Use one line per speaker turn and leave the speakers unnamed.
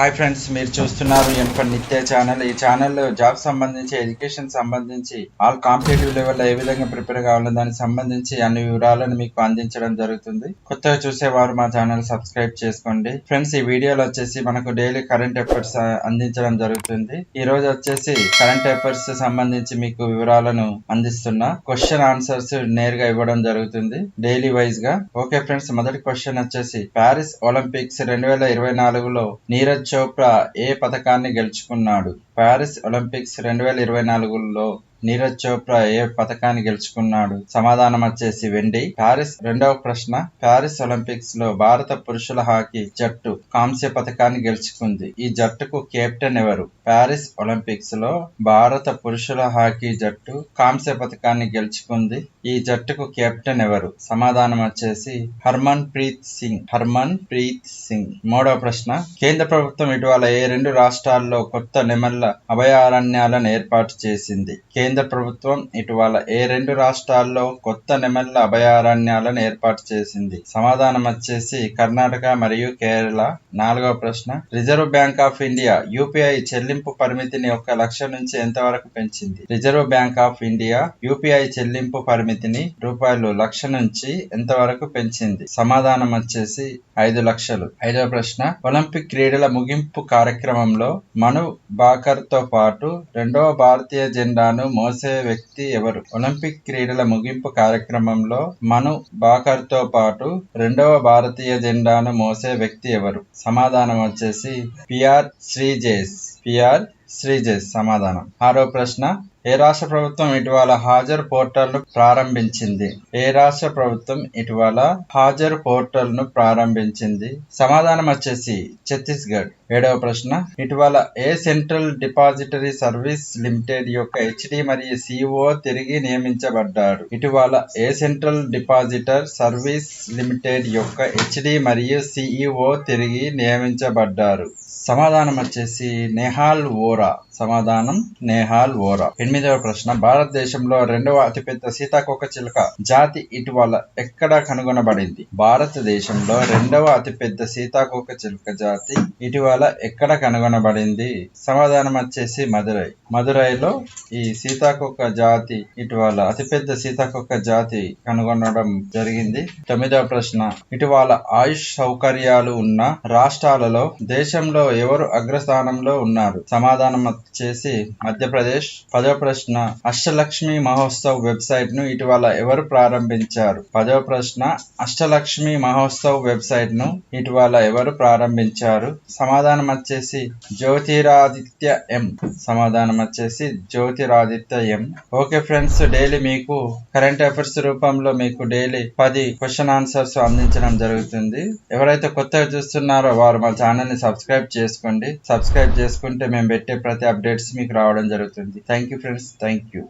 Hi friends మీరు చూస్తున్నారు ఎన్ప నిత్య ఛానల్ ఈ ఛానల్లో జాబ్ సంబంధించి ఎడ్యుకేషన్ సంబంధించి ఆల్ కాంపిటేటివ్ లెవెల్లో ఏ విధంగా ప్రిపేర్ కావాలో దానికి సంబంధించి అన్ని వివరాలను మీకు అందించడం జరుగుతుంది. కొత్తగా చూసేవారు మా ఛానల్ సబ్స్క్రైబ్ చేసుకోండి. ఫ్రెండ్స్ ఈ వీడియోలో వచ్చేసి మనకు డైలీ కరెంట్ అఫైర్స్ అందించడం జరుగుతుంది. ఈ రోజు వచ్చేసి కరెంట్ అఫైర్స్ సంబంధించి మీకు వివరాలను అందిస్తున్నా క్వశ్చన్ ఆన్సర్స్ నేరుగా ఇవ్వడం జరుగుతుంది డైలీ వైజ్గా. ఓకే ఫ్రెండ్స్ మొదటి క్వశ్చన్ వచ్చేసి ప్యారిస్ ఒలింపిక్స్ రెండు వేల ఇరవై నాలుగులో నీరజ్ చోప్రా ఏ పథకాన్ని గెలుచుకున్నాడు? ప్యారిస్ ఒలింపిక్స్ రెండు వేల ఇరవై నాలుగులో నీరజ్ చోప్రా ఏ పథకాన్ని గెలుచుకున్నాడు? సమాధానం వచ్చేసి వెండి. ప్యారిస్ రెండవ ప్రశ్న. ప్యారిస్ ఒలింపిక్స్లో భారత పురుషుల హాకీ జట్టు కాంస్య పథకాన్ని గెలుచుకుంది. ఈ జట్టుకు కెప్టెన్ ఎవరు? ప్యారిస్ ఒలింపిక్స్లో భారత పురుషుల హాకీ జట్టు కాంస్య పథకాన్ని గెలుచుకుంది. ఈ జట్టుకు కెప్టెన్ ఎవరు? సమాధానం వచ్చేసి హర్మన్ ప్రీత్ సింగ్. హర్మన్ ప్రీత్ సింగ్. మూడవ ప్రశ్న. కేంద్ర ప్రభుత్వం ఇటీవల ఏ రెండు రాష్ట్రాల్లో కొత్త నెమళ్ళ అభయారణ్యాలను ఏర్పాటు చేసింది? కేంద్ర కేంద్ర ప్రభుత్వం ఇటీవల ఏ రెండు రాష్ట్రాల్లో కొత్త నెమళ్ళ అభయారణ్యాలను ఏర్పాటు చేసింది. సమాధానం వచ్చేసి కర్ణాటక మరియు కేరళ నాలుగవ ప్రశ్న. Reserve Bank of India UPI చెల్లింపు పరిమితిని ఒక లక్ష నుంచి ఎంతవరకు పెంచింది? Reserve Bank of India UPI చెల్లింపు పరిమితిని రూపాయలు లక్ష నుంచి ఎంతవరకు పెంచింది? సమాధానం వచ్చేసి ఐదు లక్షలు. ఐదవ ప్రశ్న. ఒలింపిక్ క్రీడల ముగింపు కార్యక్రమంలో మను బాకర్తో పాటు రెండవ భారతీయ జెండాను మోసే వ్యక్తి ఎవరు? ఒలింపిక్ క్రీడల ముగింపు కార్యక్రమంలో మను బాకర్తో పాటు రెండవ భారతీయ జెండాను మోసే వ్యక్తి ఎవరు? సమాధానం వచ్చేసి పిఆర్ శ్రీజేష్ పిఆర్ శ్రీజేష్ సమాధానం. ఆరో ప్రశ్న ఏ రాష్ట్ర ప్రభుత్వం ఇటీవల హాజర్ పోర్టల్ను ప్రారంభించింది? ఏ రాష్ట్ర ప్రభుత్వం ఇటీవల హాజర్ పోర్టల్ను ప్రారంభించింది? సమాధానం వచ్చేసి ఛత్తీస్గఢ్. ఏడవ ప్రశ్న. ఇటీవల ఏ సెంట్రల్ డిపాజిటరీ సర్వీస్ లిమిటెడ్ యొక్క హెచ్డి మరియు సిఓ తిరిగి నియమించబడ్డారు ఇటీవల ఏ సెంట్రల్ డిపాజిటర్ సర్వీస్ లిమిటెడ్ యొక్క హెచ్డి మరియు సిఇఓ తిరిగి నియమించబడ్డారు? సమాధానం వచ్చేసి నెహాల్ ఓరా సమాధానం నేహాల్ ఓరా ఎనిమిదవ ప్రశ్న. భారతదేశంలో రెండవ అతిపెద్ద సీతాకోక చిలుక జాతి ఇటీవల ఎక్కడ కనుగొనబడింది? భారతదేశంలో రెండవ అతిపెద్ద సీతాకోక చిలుక జాతి ఇటీవల ఎక్కడ కనుగొనబడింది? సమాధానం వచ్చేసి మదురై మదురైలో ఈ సీతాకోక జాతి ఇటీవల అతిపెద్ద సీతాకోక జాతి కనుగొనడం జరిగింది. తొమ్మిదవ ప్రశ్న. ఇటీవల ఆయుష్ సౌకర్యాలు ఉన్న రాష్ట్రాలలో దేశంలో ఎవరు అగ్రస్థానంలో ఉన్నారు? సమాధానం వచ్చేసి మధ్యప్రదేశ్. పదవ ప్రశ్న అష్టలక్ష్మి మహోత్సవ్ వెబ్సైట్ను ఇటీవల ఎవరు ప్రారంభించారు? పదవ ప్రశ్న అష్టలక్ష్మి మహోత్సవ్ వెబ్సైట్ను ఇటీవల ఎవరు ప్రారంభించారు? సమాధానం వచ్చేసి జ్యోతిరాదిత్య ఎం. సమాధానం వచ్చేసి Jyotiraditya M. Okay friends daily మీకు కరెంట్ అఫైర్స్ రూపంలో మీకు డైలీ పది క్వశ్చన్ ఆన్సర్స్ అందించడం జరుగుతుంది. ఎవరైతే కొత్తగా చూస్తున్నారో వారు మా ఛానల్ని సబ్స్క్రైబ్ చేసుకోండి. సబ్స్క్రైబ్ చేసుకుంటే మేము పెట్టే ప్రతి అప్డేట్స్ మీకు రావడం జరుగుతుంది. Thank you friends thank you